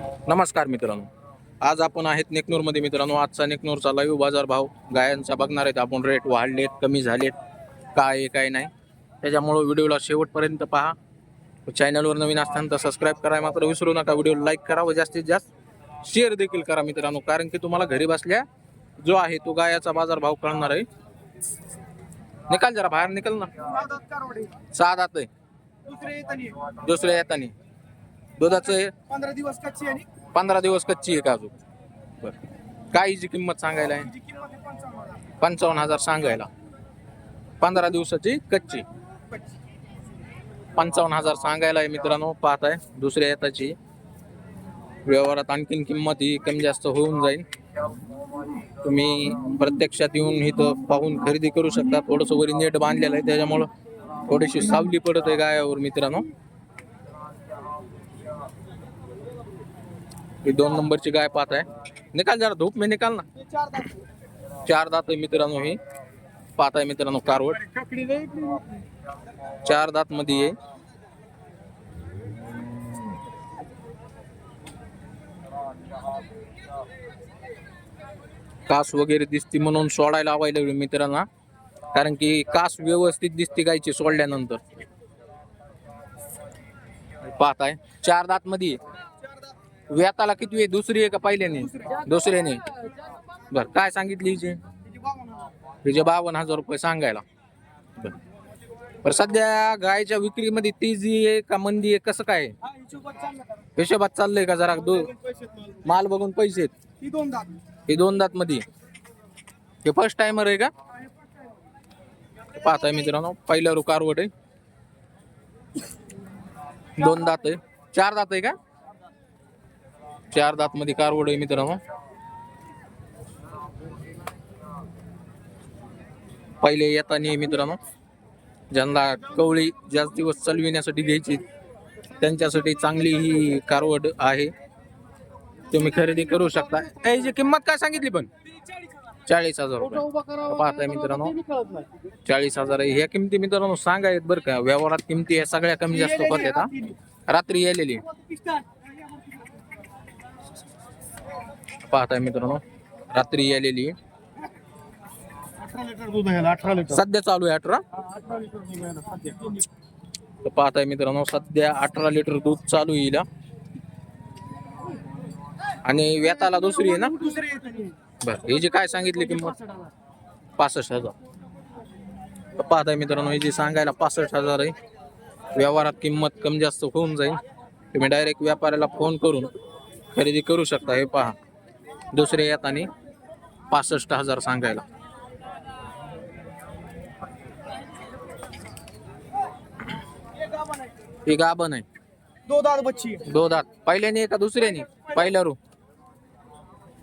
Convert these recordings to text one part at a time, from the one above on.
नमस्कार मित्रांनो. आज आपण आहेत नेकनूरमध्ये मित्रांनो. आजचा नेकनूरचा लाईव्ह बाजार भाव गायांचा बघणार आहेत आपण. रेट वाढलेत कमी झालेत. काय आहे काय नाही. त्याच्यामुळं व्हिडिओला शेवटपर्यंत पहा. चॅनलवर नवीन असताना तर सबस्क्राईब करायला मात्र विसरू नका. व्हिडिओला लाईक करा व जास्तीत जास्त शेअर देखील करा मित्रांनो. कारण की तुम्हाला घरी बसल्या जो आहे तो गायाचा बाजार भाव कळणार आहे. निकाल जरा बाहेर निकाल ना. सहा आत दुसरे येतानी दुसऱ्या येतानी. दुधाचं आहे पंधरा दिवस कच्ची आणि पंधरा दिवस कच्ची आहे का अजून? बरं. काहीची किंमत सांगायला आहे? किंमत आहे पंचावन्न हजार. पंचावन्न हजार सांगायला. पंधरा दिवसाची कच्ची. पंचावन्न हजार सांगायला आहे मित्रांनो पाहत आहे दुसऱ्या येताची. व्यवहारात आणखीन किंमत ही कमी जास्त होऊन जाईल. तुम्ही प्रत्यक्षात येऊन इथं पाहून खरेदी करू शकता. थोडंसं वरी नेट बांधलेलं आहे त्याच्यामुळं थोडीशी सावली पडत आहे गायावर मित्रांनो. ही दोन नंबरची गाय पाहत आहे. निकाल जरा धूप मी निकाल ना. चार दात आहे मित्रांनो ही. पाहत आहे मित्रांनो कारवड चार दात मध्ये आहे. कास वगैरे दिसती म्हणून सोडायला लावायला लागलो मित्रांना. कारण की कास व्यवस्थित दिसते गायची सोडल्यानंतर. पाहताय चार दात मध्ये व्याताला किती आहे? दुसरी आहे का पहिल्याने? दुसऱ्याने. बर काय सांगितली हिचे? बावन्न हजार. तिचे बावन्न हजार रुपये सांगायला. बर. सध्या गायच्या विक्रीमध्ये तेजी आहे का मंदी आहे? कसं काय? आहे? हिशोबात चाललंय का जरा दो माल बघून पैसे आहेत? हे दोन दात मध्ये. हे फर्स्ट टायमर आहे का? पाहताय मित्रांनो पहिला रुकारवट आहे. दोन दात आहे. चार दात आहे का? चार दात मध्ये कारवड आहे मित्रांनो. पहिले येताना मित्रांनो ज्यांना कवळी जास्त दिवस चालविण्यासाठी घ्यायची त्यांच्यासाठी चांगली ही कारवड आहे. तुम्ही खरेदी करू शकता. याची किंमत काय सांगितली पण? चाळीस हजार रुपये. पाहताय मित्रांनो. चाळीस हजार आहे. ह्या किमती मित्रांनो सांगायत बरं का. व्यवहारात किमती ह्या सगळ्या कमी जास्त होत्या हा. रात्री आलेली. पाहताय मित्रांनो. रात्री आलेली. अठरा लिटर दूध आहे अठरा लिटर सध्या चालू आहे अठरा. अठरा लिटर दूध आहे सध्या. तर पाहताय मित्रांनो सध्या अठरा लिटर दूध चालू येईल आणि व्याताला दुसरी आहे ना? बर हे बरं जी काय सांगितली किंमत? पासष्ट हजार. तर पाहताय मित्रांनो हे जी सांगायला पासष्ट हजार आहे. व्यवहारात किंमत कमी जास्त होऊन जाईल. तुम्ही डायरेक्ट व्यापाऱ्याला फोन करून खरेदी करू शकता हे पहा. दुसऱ्या येतानी पासष्ट हजार सांगायला. हे गाभण आहे. दो दात बच्ची. दो दात. पहिल्याने का दुसऱ्याने? पहिल्या रू.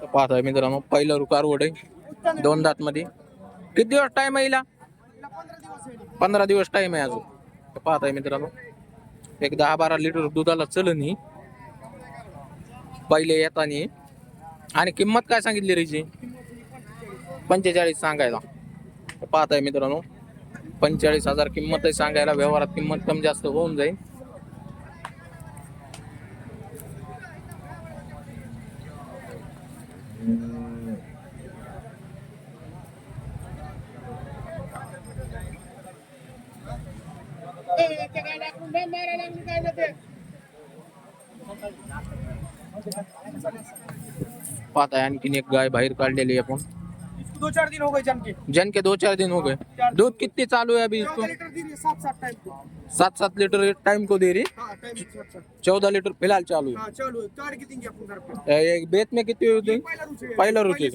तर पाहताय मित्रांनो पहिला रू कारवड आहे. दोन दात मध्ये. किती दिवस टाइम आहे हिला? पंधरा दिवस टाइम आहे अजून. पाहताय मित्रांनो एक दहा बारा लिटर दुधाला चलन. ही पहिले येतानी आणि किंमत काय सांगितली रेची? पंचेचाळीस सांगायला. पाहताय मित्रांनो पंचेचाळीस हजार किंमत आहे सांगायला व्यवहारात किंमत कमी जास्त होऊन जाईल ए, ते काय टाकून दे, मारायला लागली काय ना ते. पाहताय आणखीन एक गाय बाहेर काढलेली आहे आपण. इसको दो चार दिन हो गए जम के जन के दो चार दिन. हो गए दूध कितनी चालू है अभी इसको सात सात टाइम को. सात सात लीटर टाइम को दे रही चौदह लीटर फिलहाल चालू हाँ चलो है बेत में किती होते? पहिला रुची. पहिला रुची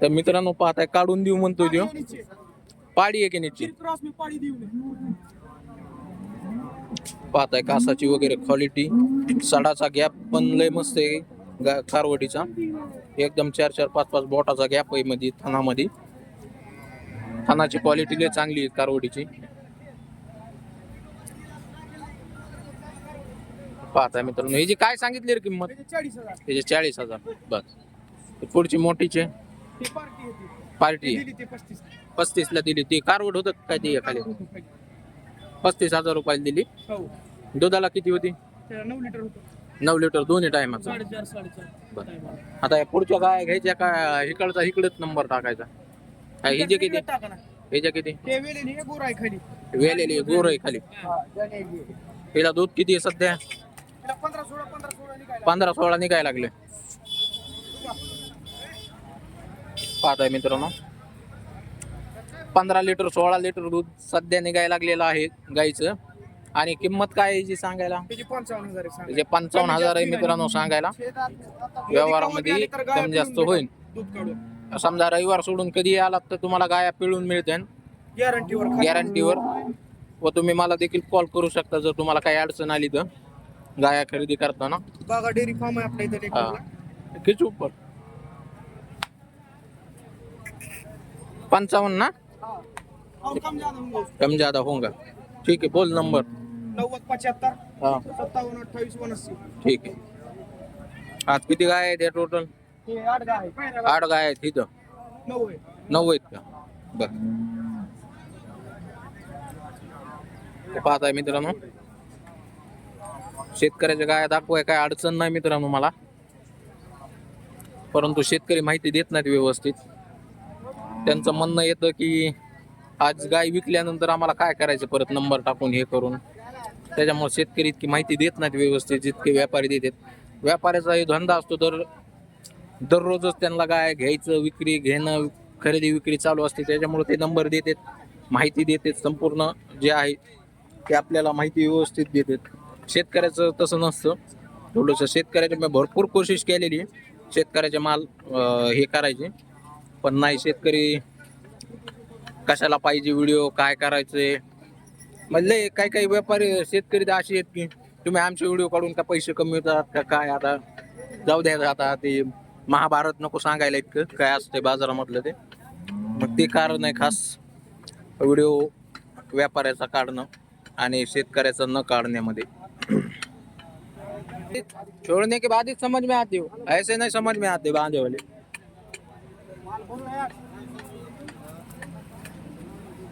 तर मित्रांनो पाहताय काढून देऊ म्हणतोय देऊ. पाडी आहे की नये. पाहताय कासाची वगैरे क्वालिटी सडाचा गॅप पण लय मस्त आहे. गा- कारवडीचा एकदम चार चार पाच पाच बोटाचा गॅप आहे मध्ये थानामध्ये. थानाची क्वालिटी लय चांगली आहे कारवडीची पाहताय मित्रांनो ही जी काय सांगितली रे किंमत? त्याचे चाळीस हजार. त्याचे चाळीस हजार. बस. पुढची मोठीचे. पार्टी पस्तीस. ला दिली ती. कारवड होत काय ती खाली पस्तीस हजार रुपयाला दिली. हो. दुधाला किती होती? नऊ लिटर होतं. नऊ लिटर दोन्ही टायमाचं. साडेचार साडेचार. बरं. टायमाला. आता या पुढच्या गाय घ्यायच्या का इकडचा इकडेच नंबर टाकायचा? हा, किती? टाका ना. हिच्या किती? ते वेळेने हे गोर आहे खाली. वेलेली गोर आहे खाली. हिला दूध किती आहे सध्या? पंधरा सोळा पंधरा सोळा निघायला पंधरा सोळा निघायला लागले. पाहताय मित्रांनो. पंधरा लिटर सोळा लिटर दूध सध्या निघायला लागलेलं आहे गाईचं. आणि किंमत काय आहे जी सांगायला? त्याची पंचावन्न हजार आहे सांगा. म्हणजे पंचावन्न हजार आहे मित्रांनो सांगायला व्यवहारामध्ये गाय कमी जास्त होईल. देतात दूध काढून. समजा रविवार सोडून कधी आलात तर तुम्हाला गाया पिळून मिळते. गॅरंटीवर गॅरंटीवर व तुम्ही मला देखील कॉल करू शकता जर तुम्हाला काही अडचण आली तर गाया खरेदी करताना. बागा डेअरी फार्म आहे आपल्या इथे हा. पंचावन्न ना? हा. कम कम ज्यादा होगा ठीक आहे बोल नंबर नव्वद पंच्याहत्तर हा. सत्तावन्न अठ्ठावीस वनस्सी ठीक आहे. आज किती गाय आहेत या टोटल हे आठ गाय आहे. पहिल्या गाय आठ गाय आहेत इथं? नऊ आहे नऊ आहेत का? बर. हे पाहताय मित्रांनो. शेतकऱ्याच्या गाय दाखवाय काय अडचण नाही मित्रांनो मला. परंतु शेतकरी माहिती देत नाहीत व्यवस्थित. त्यांचं म्हणणं येतं की आज गाय विकल्यानंतर आम्हाला काय करायचं? परत नंबर टाकून हे करून. त्याच्यामुळे शेतकरी इतकी माहिती देत नाहीत व्यवस्थित जितके व्यापारी देतात. व्यापाऱ्याचा हे धंदा असतो तर दररोजच त्यांना गाय घ्यायचं विक्री घेणं खरेदी विक्री चालू असते. त्याच्यामुळे ते नंबर देतात माहिती देतात संपूर्ण जे आहे ते आपल्याला माहिती व्यवस्थित देतात. शेतकऱ्याचं तसं नसतं. थोडंसं शेतकऱ्याची मी भरपूर कोशिश केलेली शेतकऱ्याचे माल हे करायचे. पण नाही शेतकरी कशाला पाहिजे व्हिडिओ काय करायचंय? म्हणले काही काही व्यापारी शेतकरी तर असे आहेत की तुम्ही आमचे व्हिडिओ काढून का पैसे कमी होतात का काय आता? जाऊ द्या आता ते महाभारत नको सांगायला इतकं काय असते बाजारामधलं ते. मग ते कारण आहे खास व्हिडिओ व्यापाऱ्याचा काढणं आणि शेतकऱ्याचं न काढण्यामध्ये. छोड़ने के बाद ही समझ में आती हो? ऐसे नहीं समझ में आते बांधे वाले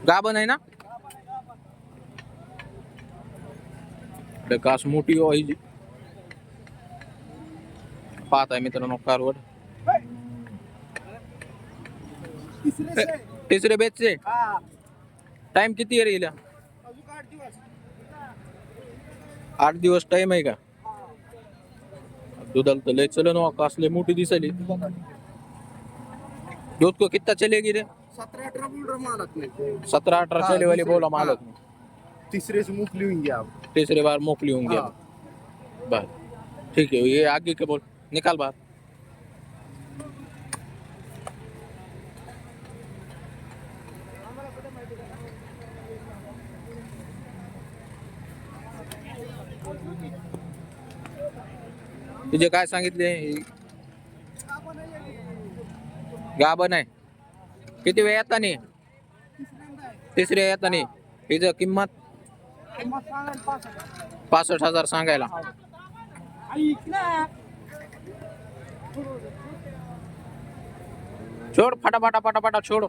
गाबन आहे ना? इकडे कास मोठी हो ही जी पाहत आहे. मित्रांनो कारवड तिसरे बेचचे हा. टाइम किती आहे अजून आठ दिवस. टाइम आहे का? दुधाला तर लय चलन हो कासले मोठी दिसली दूध को कितना चलेगी रे? सतरा अठरा बोल रहा मालक ने। सत्रह अठारह हाँ, चले वाली बोला मालक ने। तीसरे से मुख लेंगे आप। तीसरे बार मोकली होंगी हाँ। बस। ठीक है ये आगे के बोल। निकाल बाहर। तुझे काय सांगितले गाभण आहे किती वेळ येता नाही? तिसऱ्या येता नाही. हिचं किंमत. पासष्ट हजार सांगायला. छोड फटाफटा फटाफटा छोड.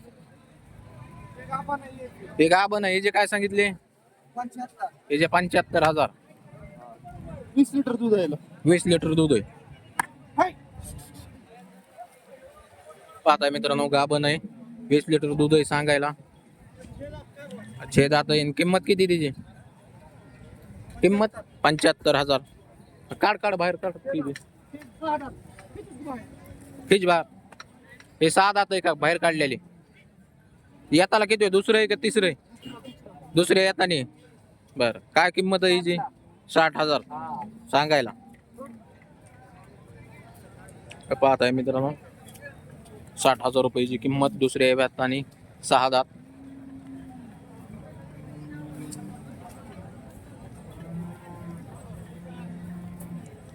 आपण आहे, एक हे जे काय सांगितले? हे जे पंच्याहत्तर हजार. वीस लिटर दूध आहे वीस लिटर दूध आहे. पाहताय मित्रांनो गाभण आहे. वीस लिटर दूध आहे सांगायला. छेद आता येईन. किंमत किती तिची? किंमत? पंच्याहत्तर हजार. काढ काढ बाहेर काढ. किती आहे? फिज बार. हे सहा दात आहे का बाहेर काढलेले. येताला किती आहे? दुसरं आहे का तिसरं आहे? दुसरे येतानी. बर. काय किंमत आहे हिची? साठ हजार. सांगायला. हे पाहताय मित्रांनो. साठ हजार रुपयाची किंमत दुसऱ्या येतानी सहा दात.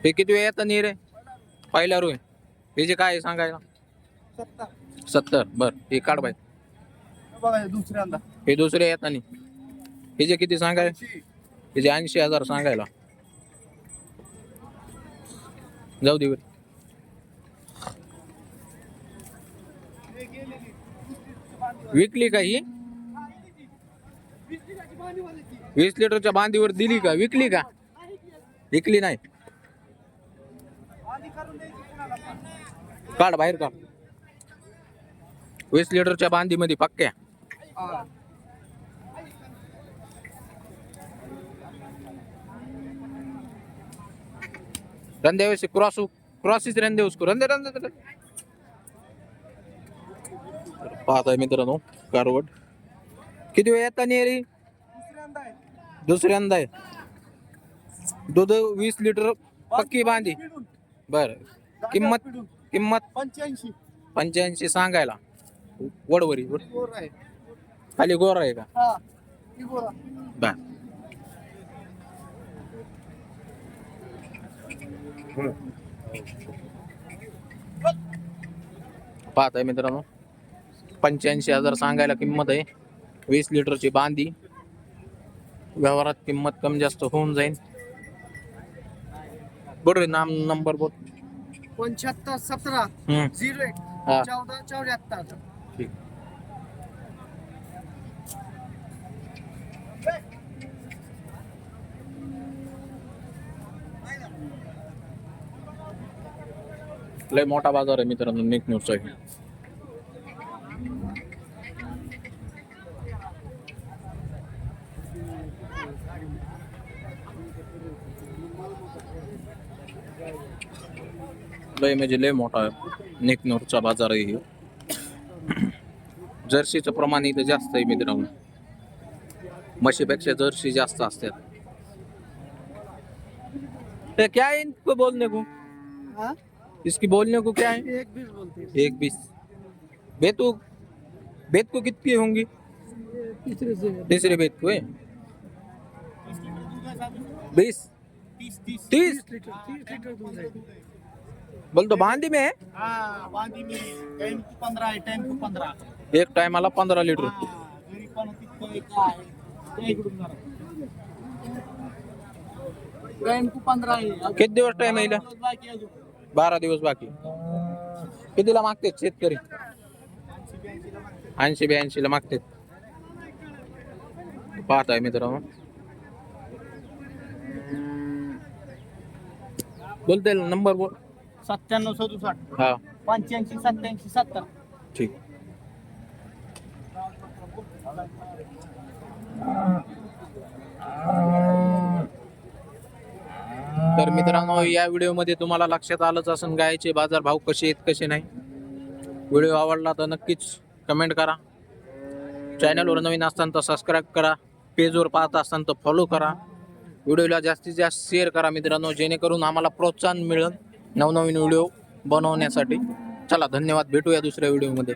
हे किती वेळ येतानी रे पहिल्या रोय हे जे काय सांगायला? सत्तर. बर हे काढ हे दुसऱ्यांदा. हे दुसरे येतानी हे जे किती सांगाय हे जे ऐंशी हजार सांगायला. जाऊ दे बरं. हे गेलेली. वीस लिटरची बांधीवर. विकली का ही हा, हे किती? वीस लिटरची बांधीवर आहे ती. वीस लिटरच्या बांधीवर दिली का विकली का आहे की? विकली नाही काढ बाहेर काढ वीस लिटरच्या बांधीमध्ये पक्क्या रंदे वैसे क्रॉस क्रॉसिस रंदे उसको रंदे रंदे रंदे तर पाहताय मित्रांनो कारवड किती वेळ येता रे? दुसऱ्यांदा आहे. दूध वीस लिटर पक्की बांधी बर. किंमत किंमत? पंच्याऐंशी. पंच्याऐंशी सांगायला. वडवरी. खाली गोर आहे. का? हा बर. पाहताय मित्रांनो. पंच्याऐंशी हजार सांगायला किंमत आहे. वीस लिटरची बांधी व्यवहारात किंमत कमी जास्त होऊन जाईल. बोल रे नाम नंबर बोल. पंच्याहत्तर सतरा झिरो एक हा. चौदा चौऱ्याहत्तर. ठीक. लय मोठा बाजार आहे मित्रांनो निक न्यूजचा लय म्हणजे लय मोठा आहे निक न्यूजचा बाजार आहे. जर्सीचं प्रमाण इथं जास्त आहे मित्रांनो. म्हशीपेक्षा जर्सी जास्त असतात. ते क्या है इनको बोलने को? हा? इसकी बोलने को क्या है? एक बीस बोलते एक बीस। बेतु बेत को कितनी होंगी? तिसरे से। तीसरे बेत को है? बीस। तीस लिटर दूध है। बोल तो बांदी में है? हाँ में टाइम को पंद्रह टाइम को पंद्रह। एक टायमाला पंधरा लिटर। घरी पण तिथं एक आहे इकडून जरा टाइम को पंधरा आहे अजून किती दिवस टाइम आहे? दिवस बाकी अजून। बारा दिवस बाकी. कितीला मागते शेतकरी? ऐंशी पाहताय मित्रांनो. बोलते नंबर बोल. सत्त्याण्णव सदुसष्ट. हा. पंच्याऐंशी सत्याऐंशी सत्तर. ठीक. तर मित्रांनो या व्हिडिओमध्ये तुम्हाला लक्षात आलंच असेल गायचे बाजार भाव कसे आहेत कसे नाही. व्हिडिओ आवडला तर नक्कीच कमेंट करा. चॅनलवर नवीन असताना तर सबस्क्राईब करा. पेजवर पाहत असताना तर फॉलो करा. व्हिडिओला जास्तीत जास्त शेअर करा मित्रांनो जेणेकरून आम्हाला प्रोत्साहन मिळेल नवनवीन व्हिडिओ बनवण्यासाठी. चला धन्यवाद. भेटूया दुसऱ्या व्हिडिओमध्ये.